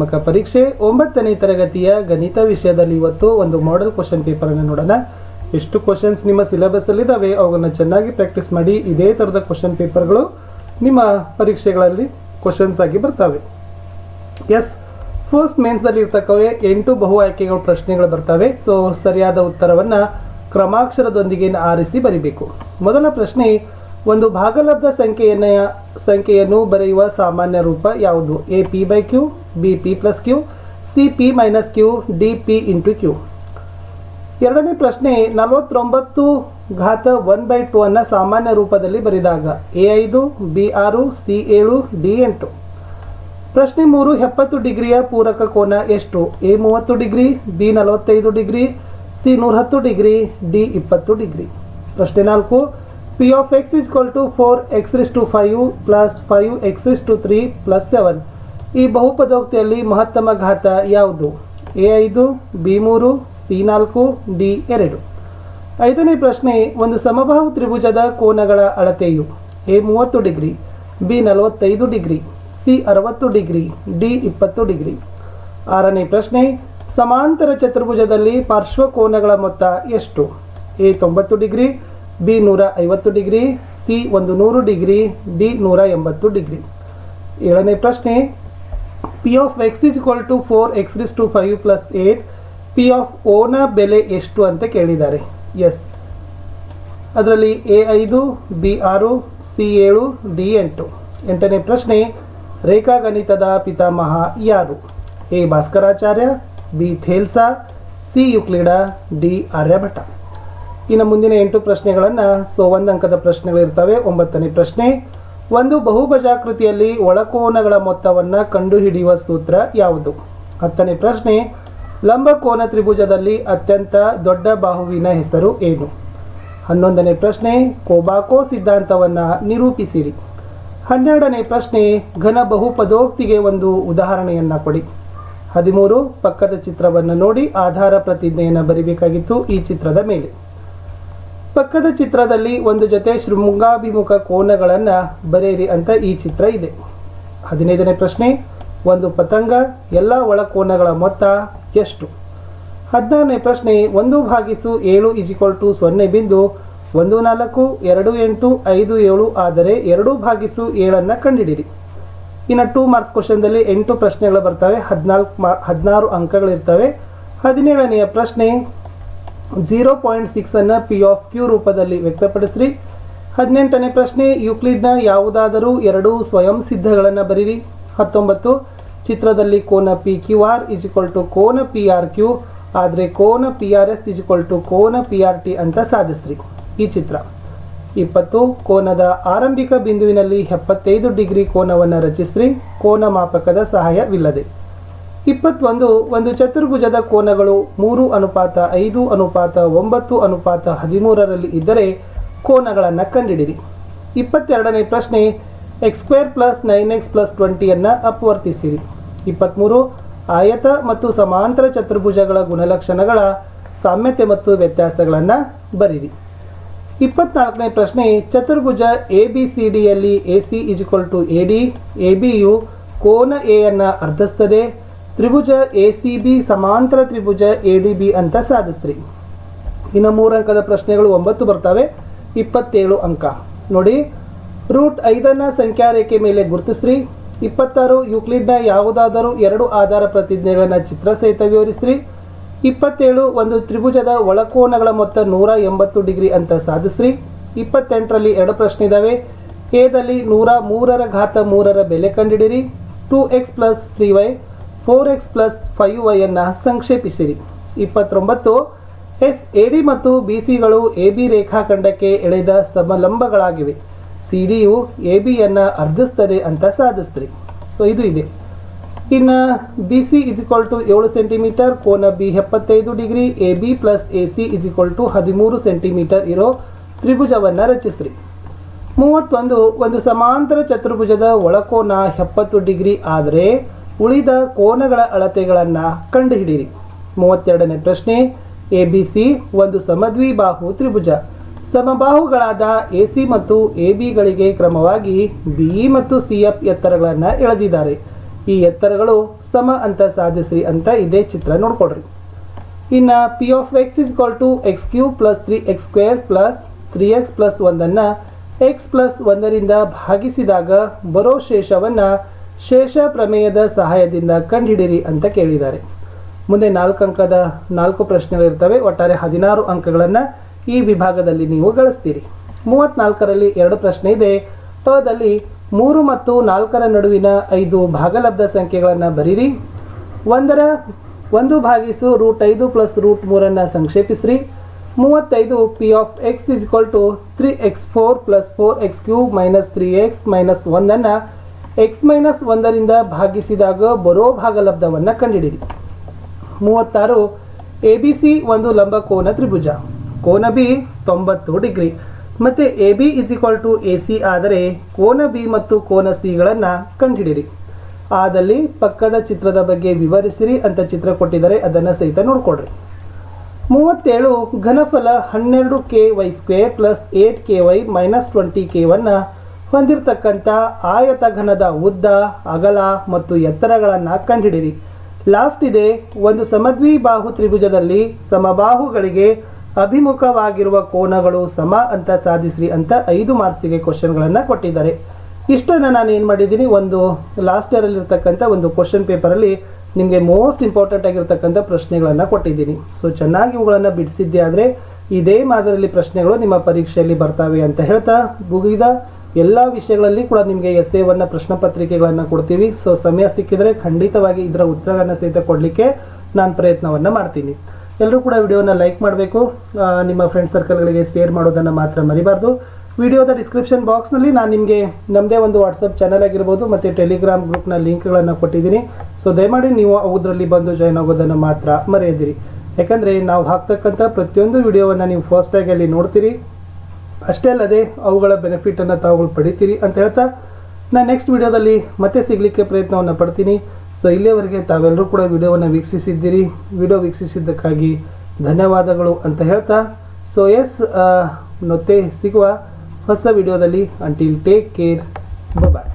ಮಕ ಪರೀಕ್ಷೆ ಒಂಬತ್ತನೇ ತರಗತಿಯ ಗಣಿತ ವಿಷಯದಲ್ಲಿ ಇವತ್ತು ಒಂದು ಮಾಡೆಲ್ ಕ್ವಶನ್ ಪೇಪರ್ ಅನ್ನು ನೋಡೋಣ. ಎಷ್ಟು ಕ್ವಶನ್ಸ್ ನಿಮ್ಮ ಸಿಲೆಬಸ್ ಅಲ್ಲಿ ಇದಾವೆ ಅವುಗಳನ್ನ ಚೆನ್ನಾಗಿ ಪ್ರಾಕ್ಟೀಸ್ ಮಾಡಿ ಇದೇ ತರದ ಕ್ವಶನ್ ಪೇಪರ್ಗಳು ನಿಮ್ಮ ಪರೀಕ್ಷೆಗಳಲ್ಲಿ ಕ್ವಶನ್ಸ್ ಆಗಿ ಬರ್ತವೆ. ಎಸ್ ಫಸ್ಟ್ ಮೇನ್ಸ್ದಲ್ಲಿ ಇರ್ತಕ್ಕವೆ ಎಂಟು ಬಹು ಆಯ್ಕೆಗಳು ಪ್ರಶ್ನೆಗಳು ಬರ್ತವೆ. ಸೊ ಸರಿಯಾದ ಉತ್ತರವನ್ನ ಕ್ರಮಾಕ್ಷರದೊಂದಿಗೆ ಆರಿಸಿ ಬರಿಬೇಕು. ಮೊದಲ ಪ್ರಶ್ನೆ ಒಂದು ಭಾಗಲಬ್ಧ ಸಂಖ್ಯೆಯನ್ನ ಸಂಖ್ಯೆಯನ್ನು ಬರೆಯುವ ಸಾಮಾನ್ಯ ರೂಪ ಯಾವುದು? A P by Q B P plus Q C P minus Q D P into Q ಎರಡನೇ ಪ್ರಶ್ನೆ ನಲವತ್ತೊಂಬತ್ತು ಘಾತ ಒನ್ ಬೈ ಟು ಅನ್ನು ಸಾಮಾನ್ಯ ರೂಪದಲ್ಲಿ ಬರೆದಾಗ ಎ ಐದು ಬಿ ಆರು ಸಿ ಏಳು ಡಿ ಎಂಟು. ಪ್ರಶ್ನೆ ಮೂರು, ಎಪ್ಪತ್ತು ಡಿಗ್ರಿಯ ಪೂರಕ ಕೋನ ಎಷ್ಟು? ಎ ಮೂವತ್ತು ಡಿಗ್ರಿ ಬಿ ನಲವತ್ತೈದು ಡಿಗ್ರಿ ಸಿ ನೂರ ಹತ್ತು ಡಿಗ್ರಿ ಡಿ ಇಪ್ಪತ್ತು ಡಿಗ್ರಿ. ಪ್ರಶ್ನೆ ನಾಲ್ಕು P of x is equal to four x to to five plus five x is to three plus seven ಈ ಬಹುಪದೋಕ್ತಿಯಲ್ಲಿ ಮಹತ್ತಮ ಘಾತ ಯಾವುದು? ಎ ಐದು ಬಿ ಮೂರು ಸಿ ನಾಲ್ಕು ಡಿ ಎರಡು. ಐದನೇ ಪ್ರಶ್ನೆ, ಒಂದು ಸಮಬಾಹು ತ್ರಿಭುಜದ ಕೋನಗಳ ಅಳತೆಯು ಎ ಮೂವತ್ತು ಡಿಗ್ರಿ ಬಿ ನಲವತ್ತೈದು ಡಿಗ್ರಿ ಸಿ ಅರವತ್ತು ಡಿಗ್ರಿ ಡಿ ಇಪ್ಪತ್ತು ಡಿಗ್ರಿ. ಆರನೇ ಪ್ರಶ್ನೆ, ಸಮಾಂತರ ಚತುರ್ಭುಜದಲ್ಲಿ ಪಾರ್ಶ್ವಕೋನಗಳ ಮೊತ್ತ ಎಷ್ಟು? ಎ ತೊಂಬತ್ತು ಡಿಗ್ರಿ ಬಿ ನೂರ ಐವತ್ತು ಡಿಗ್ರಿ, ಸಿ ಒಂದು ನೂರು ಡಿಗ್ರಿ, ಡಿ ನೂರ ಎಂಬತ್ತು ಡಿಗ್ರಿ. ಏಳನೇ ಪ್ರಶ್ನೆ P of x is equal to four x is to five plus eight P of ಓನ ಬೆಲೆ ಎಷ್ಟು ಅಂತ ಕೇಳಿದ್ದಾರೆ. ಎಸ್ ಅದರಲ್ಲಿ ಎ ಐದು ಬಿ ಆರು ಸಿ ಏಳು ಡಿ ಎಂಟು. ಎಂಟನೇ ಪ್ರಶ್ನೆ ರೇಖಾ ಗಣಿತದ ಪಿತಾಮಹ ಯಾರು? A Bhaskaracharya, B Thales, C Euclid, D Aryabhata. ಇನ್ನು ಮುಂದಿನ ಎಂಟು ಪ್ರಶ್ನೆಗಳನ್ನು ಸೊ ಒಂದು ಅಂಕದ ಪ್ರಶ್ನೆಗಳಿರ್ತವೆ ಒಂಬತ್ತನೇ ಪ್ರಶ್ನೆ, ಒಂದು ಬಹುಭಜಾಕೃತಿಯಲ್ಲಿ ಒಳಕೋನಗಳ ಮೊತ್ತವನ್ನು ಕಂಡುಹಿಡಿಯುವ ಸೂತ್ರ ಯಾವುದು? ಹತ್ತನೇ ಪ್ರಶ್ನೆ, ಲಂಬಕೋನ ತ್ರಿಭುಜದಲ್ಲಿ ಅತ್ಯಂತ ದೊಡ್ಡ ಬಾಹುವಿನ ಹೆಸರು ಏನು? ಹನ್ನೊಂದನೇ ಪ್ರಶ್ನೆ, ಕೋಬಾಕೋ ಸಿದ್ಧಾಂತವನ್ನು ನಿರೂಪಿಸಿರಿ. ಹನ್ನೆರಡನೇ ಪ್ರಶ್ನೆ, ಘನ ಬಹುಪದೋಕ್ತಿಗೆ ಒಂದು ಉದಾಹರಣೆಯನ್ನು ಕೊಡಿ. ಹದಿಮೂರು, ಪಕ್ಕದ ಚಿತ್ರವನ್ನು ನೋಡಿ, ಆಧಾರ ಪ್ರತಿಜ್ಞೆಯನ್ನು ಬರಿಬೇಕಾಗಿತ್ತು ಈ ಚಿತ್ರದ ಮೇಲೆ. ಪಕ್ಕದ ಚಿತ್ರದಲ್ಲಿ ಒಂದು ಜೊತೆ ಶೃಂಗಾಭಿಮುಖ ಕೋನಗಳನ್ನು ಬರೆಯಿರಿ ಅಂತ ಈ ಚಿತ್ರ ಇದೆ. ಹದಿನೈದನೇ ಪ್ರಶ್ನೆ, ಒಂದು ಪತಂಗ ಎಲ್ಲ ಒಳ ಕೋನಗಳ ಮೊತ್ತ ಎಷ್ಟು? ಹದಿನಾರನೇ ಪ್ರಶ್ನೆ, ಒಂದು ಭಾಗಿಸು ಏಳು ಇಜಿಕ್ವಲ್ ಟು ಸೊನ್ನೆ ಬಿಂದು ಒಂದು ನಾಲ್ಕು, ಎರಡು ಎಂಟು, ಐದು ಏಳು ಆದರೆ ಎರಡು ಭಾಗಿಸು ಏಳನ್ನು ಕಂಡಿಡಿರಿ. ಇನ್ನು ಟೂ ಮಾರ್ಕ್ಸ್ ಕ್ವಶನ್ದಲ್ಲಿ ಎಂಟು ಪ್ರಶ್ನೆಗಳು ಬರ್ತವೆ, ಹದಿನಾಲ್ಕು ಮಾ, ಹದಿನಾರು ಅಂಕಗಳಿರ್ತವೆ. ಹದಿನೇಳನೆಯ ಪ್ರಶ್ನೆ ಝೀರೋ ಪಾಯಿಂಟ್ ಸಿಕ್ಸನ್ನು ಪಿ ಆಫ್ ಕ್ಯೂ ರೂಪದಲ್ಲಿ ವ್ಯಕ್ತಪಡಿಸ್ರಿ. ಹದಿನೆಂಟನೇ ಪ್ರಶ್ನೆ ಯುಕ್ಲಿಡ್ನ ಯಾವುದಾದರೂ ಎರಡು ಸ್ವಯಂ ಸಿದ್ಧಗಳನ್ನು ಬರೀರಿ. ಹತ್ತೊಂಬತ್ತು, ಚಿತ್ರದಲ್ಲಿ ಕೋನ P Q R is equal to ಕೋನ ಪಿ ಆರ್ ಕ್ಯೂ ಆದರೆ ಕೋನ P R S is equal to ಕೋನ ಪಿ ಆರ್ ಟಿ ಅಂತ ಸಾಧಿಸ್ರಿ. ಈ ಚಿತ್ರ. ಇಪ್ಪತ್ತು, ಕೋನದ ಆರಂಭಿಕ ಬಿಂದುವಿನಲ್ಲಿ ಎಪ್ಪತ್ತೈದು ಡಿಗ್ರಿ ಕೋನವನ್ನು ರಚಿಸ್ರಿ. ಕೋನ ಮಾಪಕದ ಸಹಾಯವಿಲ್ಲದೆ. ಇಪ್ಪತ್ತೊಂದು, ಒಂದು ಚತುರ್ಭುಜದ ಕೋನಗಳು ಮೂರು ಅನುಪಾತ ಐದು ಅನುಪಾತ ಒಂಬತ್ತು ಅನುಪಾತ ಹದಿಮೂರರಲ್ಲಿ ಇದ್ದರೆ ಕೋನಗಳನ್ನು ಕಂಡಿಡಿರಿ. ಇಪ್ಪತ್ತೆರಡನೇ ಪ್ರಶ್ನೆ x square plus nine x plus ಟ್ವೆಂಟಿಯನ್ನು ಅಪವರ್ತಿಸಿರಿ. ಇಪ್ಪತ್ತ್ಮೂರು ಆಯತ ಮತ್ತು ಸಮಾಂತರ ಚತುರ್ಭುಜಗಳ ಗುಣಲಕ್ಷಣಗಳ ಸಾಮ್ಯತೆ ಮತ್ತು ವ್ಯತ್ಯಾಸಗಳನ್ನು ಬರೀರಿ. ಇಪ್ಪತ್ನಾಲ್ಕನೇ ಪ್ರಶ್ನೆ, ಚತುರ್ಭುಜ A B C ಡಿಯಲ್ಲಿ A C equal to A D A ಬಿಯು ಕೋನ ಎಯನ್ನು ಅರ್ಧಿಸ್ತದೆ ತ್ರಿಭುಜ ಎ ಸಿ ಬಿ ಸಮಾಂತರ ತ್ರಿಭುಜ ಎ ಡಿ ಬಿ ಅಂತ ಸಾಧಿಸ್ರಿ. ಇನ್ನು ಮೂರು ಅಂಕದ ಪ್ರಶ್ನೆಗಳು ಒಂಬತ್ತು ಬರ್ತವೆ, ಇಪ್ಪತ್ತೇಳು ಅಂಕ. ನೋಡಿ, ರೂಟ್ ಐದನ್ನು ಸಂಖ್ಯಾ ರೇಖೆ ಮೇಲೆ ಗುರುತಿಸ್ರಿ. ಇಪ್ಪತ್ತಾರು ಯುಕ್ಲಿಡ್ನ ಯಾವುದಾದರೂ ಎರಡು ಆಧಾರ ಪ್ರತಿಜ್ಞೆಗಳನ್ನು ಚಿತ್ರ ಸಹಿತ ವಿವರಿಸ್ರಿ. ಇಪ್ಪತ್ತೇಳು ಒಂದು ತ್ರಿಭುಜದ ಒಳಕೋನಗಳ ಮೊತ್ತ ನೂರ ಎಂಬತ್ತು ಡಿಗ್ರಿ ಅಂತ ಸಾಧಿಸ್ರಿ. ಇಪ್ಪತ್ತೆಂಟರಲ್ಲಿ ಎರಡು ಪ್ರಶ್ನೆ ಇದ್ದಾವೆ ಎದಲ್ಲಿ ನೂರ ಮೂರರ ಘಾತ ಮೂರರ ಬೆಲೆ ಕಂಡಿಡಿರಿ. Two X plus three Y four X plus five ವೈಯನ್ನು ಸಂಕ್ಷೇಪಿಸಿರಿ. ಇಪ್ಪತ್ತೊಂಬತ್ತು ಎಸ್ ಎ ಡಿ ಮತ್ತು ಬಿ ಸಿಗಳು ಎ ಬಿ ರೇಖಾಖಂಡಕ್ಕೆ ಎಳೆದ ಸಮಲಂಬಗಳಾಗಿವೆ. ಸಿ ಡಿಯು ಎ ಬಿಯನ್ನು ಅರ್ಧಿಸ್ತದೆ ಅಂತ ಸಾಧಿಸ್ರಿ. ಸೊ ಇದು ಇದೆ. ಇನ್ನು B C is equal to ಏಳು ಸೆಂಟಿಮೀಟರ್ ಕೋನ ಬಿ ಎಪ್ಪತ್ತೈದು degree A B plus A C is equal to ಹದಿಮೂರು ಸೆಂಟಿಮೀಟರ್ ಇರೋ ತ್ರಿಭುಜವನ್ನು ರಚಿಸ್ರಿ. ಮೂವತ್ತೊಂದು, ಒಂದು ಸಮಾಂತರ ಚತುರ್ಭುಜದ ಒಳಕೋನ ಎಪ್ಪತ್ತು ಡಿಗ್ರಿ ಆದರೆ ಉಳಿದ ಕೋನಗಳ ಅಳತೆಗಳನ್ನು ಕಂಡುಹಿಡಿಯಿರಿ. ಮೂವತ್ತೆರಡನೇ ಪ್ರಶ್ನೆ, ಎ ಬಿ ಸಿ ಒಂದು ಸಮದ್ವಿಬಾಹು ತ್ರಿಭುಜ. ಸಮಬಾಹುಗಳಾದ ಎ ಸಿ ಮತ್ತು ಎ ಬಿಗಳಿಗೆ ಕ್ರಮವಾಗಿ ಬಿ ಮತ್ತು ಸಿ ಎಫ್ ಎತ್ತರಗಳನ್ನು ಎಳೆದಿದ್ದಾರೆ. ಈ ಎತ್ತರಗಳು ಸಮ ಅಂತ ಸಾಧಿಸ್ರಿ ಅಂತ ಇದೇ ಚಿತ್ರ ನೋಡ್ಕೊಡ್ರಿ ಇನ್ನು P of x is equal to x cube plus three x square plus three x plus ಒಂದನ್ನು ಎಕ್ಸ್ ಪ್ಲಸ್ ಒಂದರಿಂದ ಭಾಗಿಸಿದಾಗ ಬರೋ ಶೇಷವನ್ನು ಶೇಷ ಪ್ರಮೇಯದ ಸಹಾಯದಿಂದ ಕಂಡುಹಿಡಿರಿ ಅಂತ ಕೇಳಿದ್ದಾರೆ. ಮುಂದೆ ನಾಲ್ಕು ಅಂಕದ ನಾಲ್ಕು ಪ್ರಶ್ನೆಗಳಿರ್ತವೆ. ಒಟ್ಟಾರೆ ಹದಿನಾರು ಅಂಕಗಳನ್ನು ಈ ವಿಭಾಗದಲ್ಲಿ ನೀವು ಗಳಿಸ್ತೀರಿ. ಮೂವತ್ನಾಲ್ಕರಲ್ಲಿ ಎರಡು ಪ್ರಶ್ನೆ ಇದೆ. ಅದಲ್ಲಿ ಮೂರು ಮತ್ತು ನಾಲ್ಕರ ನಡುವಿನ ಐದು ಭಾಗಲಬ್ಧ ಸಂಖ್ಯೆಗಳನ್ನು ಬರೀರಿ. ಒಂದರ ಒಂದು ಭಾಗಿಸು ರೂಟ್ ಐದು ಪ್ಲಸ್ ರೂಟ್ ಮೂರನ್ನು ಸಂಕ್ಷೇಪಿಸ್ರಿ. ಮೂವತ್ತೈದು P of x is to three x four plus four x cube minus three x minus ಒಂದನ್ನು ಎಕ್ಸ್ ಮೈನಸ್ ಒಂದರಿಂದ ಭಾಗಿಸಿದಾಗ ಬರೋ ಭಾಗಲಬ್ಧವನ್ನು ಕಂಡುಹಿಡಿಯಿರಿ ಮೂವತ್ತಾರು ಎ ಬಿ ಸಿ ಒಂದು ಲಂಬ ಕೋನ ತ್ರಿಭುಜ. ಕೋನ ಬಿ ತೊಂಬತ್ತು ಡಿಗ್ರಿ. ಮತ್ತು A B is equal to A C ಆದರೆ ಕೋನ ಬಿ ಮತ್ತು ಕೋನ ಸಿಗಳನ್ನು ಕಂಡುಹಿಡಿಯಿರಿ ಆದಲ್ಲಿ ಪಕ್ಕದ ಚಿತ್ರದ ಬಗ್ಗೆ ವಿವರಿಸಿರಿ ಅಂತ ಚಿತ್ರ ಕೊಟ್ಟಿದ್ದಾರೆ ಅದನ್ನು ಸಹಿತ ನೋಡಿಕೊಡ್ರಿ ಮೂವತ್ತೇಳು, ಘನಫಲ ಹನ್ನೆರಡು K Y square plus eight K Y minus twenty ಕೆವನ್ನು ಹೊಂದಿರತಕ್ಕಂಥ ಆಯತ ಘನದ ಉದ್ದ, ಅಗಲ ಮತ್ತು ಎತ್ತರಗಳನ್ನು ಕಂಡುಹಿಡಿರಿ ಲಾಸ್ಟ್ ಇದೆ, ಒಂದು ಸಮದ್ವಿ ಬಾಹು ತ್ರಿಭುಜದಲ್ಲಿ ಸಮಬಾಹುಗಳಿಗೆ ಅಭಿಮುಖವಾಗಿರುವ ಕೋನಗಳು ಸಮ ಅಂತ ಸಾಧಿಸ್ರಿ ಅಂತ ಐದು ಮಾರ್ಕ್ಸಿಗೆ ಕ್ವಶನ್ಗಳನ್ನು ಕೊಟ್ಟಿದ್ದಾರೆ. ಇಷ್ಟನ್ನು ನಾನು ಏನು ಮಾಡಿದ್ದೀನಿ, ಒಂದು ಲಾಸ್ಟ್ ಇಯರಲ್ಲಿರ್ತಕ್ಕಂಥ ಒಂದು ಕ್ವಶನ್ ಪೇಪರಲ್ಲಿ ನಿಮಗೆ ಮೋಸ್ಟ್ ಇಂಪಾರ್ಟೆಂಟ್ ಆಗಿರ್ತಕ್ಕಂಥ ಪ್ರಶ್ನೆಗಳನ್ನು ಕೊಟ್ಟಿದ್ದೀನಿ. ಸೊ ಚೆನ್ನಾಗಿ ಇವುಗಳನ್ನು ಬಿಡಿಸಿದ್ದೆ ಆದರೆ ಇದೇ ಮಾದರಿಯಲ್ಲಿ ಪ್ರಶ್ನೆಗಳು ನಿಮ್ಮ ಪರೀಕ್ಷೆಯಲ್ಲಿ ಬರ್ತವೆ ಅಂತ ಹೇಳ್ತಾ ಮುಗಿದ. ಎಲ್ಲ ವಿಷಯಗಳಲ್ಲಿ ಕೂಡ ನಿಮಗೆ ಎಸ್ ಎ ಒನ್ನ ಪ್ರಶ್ನೆ ಪತ್ರಿಕೆಗಳನ್ನು ಕೊಡ್ತೀವಿ. ಸೊ ಸಮಯ ಸಿಕ್ಕಿದರೆ ಖಂಡಿತವಾಗಿ ಇದರ ಉತ್ತರಗಳನ್ನು ಸಹಿತ ಕೊಡಲಿಕ್ಕೆ ನಾನು ಪ್ರಯತ್ನವನ್ನು ಮಾಡ್ತೀನಿ. ಎಲ್ಲರೂ ಕೂಡ ವಿಡಿಯೋನ ಲೈಕ್ ಮಾಡಬೇಕು. ನಿಮ್ಮ ಫ್ರೆಂಡ್ ಸರ್ಕಲ್ಗಳಿಗೆ ಶೇರ್ ಮಾಡೋದನ್ನು ಮಾತ್ರ ಮರಿಬಾರ್ದು. ವಿಡಿಯೋದ ಡಿಸ್ಕ್ರಿಪ್ಷನ್ ಬಾಕ್ಸ್ನಲ್ಲಿ ನಾನು ನಿಮಗೆ ನಮ್ಮದೇ ಒಂದು ವಾಟ್ಸಪ್ ಚಾನಲ್ ಆಗಿರ್ಬೋದು ಮತ್ತು ಟೆಲಿಗ್ರಾಮ್ ಗ್ರೂಪ್ನ ಲಿಂಕ್ಗಳನ್ನು ಕೊಟ್ಟಿದ್ದೀನಿ. ಸೊ ದಯಮಾಡಿ ನೀವು ಅದರಲ್ಲಿ ಬಂದು ಜಾಯ್ನ್ ಆಗೋದನ್ನು ಮಾತ್ರ ಮರೆಯದಿರಿ. ಯಾಕಂದರೆ ನಾವು ಹಾಕ್ತಕ್ಕಂಥ ಪ್ರತಿಯೊಂದು ವಿಡಿಯೋವನ್ನು ನೀವು ಫಸ್ಟಾಗಿ ಅಲ್ಲಿ ನೋಡ್ತೀರಿ. ಅಷ್ಟೇ ಅಲ್ಲದೆ ಅವುಗಳ ಬೆನಿಫಿಟನ್ನು ತಾವುಗಳು ಪಡಿತೀರಿ ಅಂತ ಹೇಳ್ತಾ ನಾನು ನೆಕ್ಸ್ಟ್ ವಿಡಿಯೋದಲ್ಲಿ ಮತ್ತೆ ಸಿಗಲಿಕ್ಕೆ ಪ್ರಯತ್ನವನ್ನು ಪಡ್ತೀನಿ. ಸೊ ಇಲ್ಲಿಯವರೆಗೆ ತಾವೆಲ್ಲರೂ ಕೂಡ ವಿಡಿಯೋವನ್ನು ವೀಕ್ಷಿಸಿದ್ದೀರಿ. ವಿಡಿಯೋ ವೀಕ್ಷಿಸಿದ್ದಕ್ಕಾಗಿ ಧನ್ಯವಾದಗಳು ಅಂತ ಹೇಳ್ತಾ. ಸೊ ಎಸ್ ಮತ್ತೆ ಸಿಗುವ ಹೊಸ ವಿಡಿಯೋದಲ್ಲಿ ಅಂಟಿಲ್ ಟೇಕ್ ಕೇರ್ ಬಾಯ್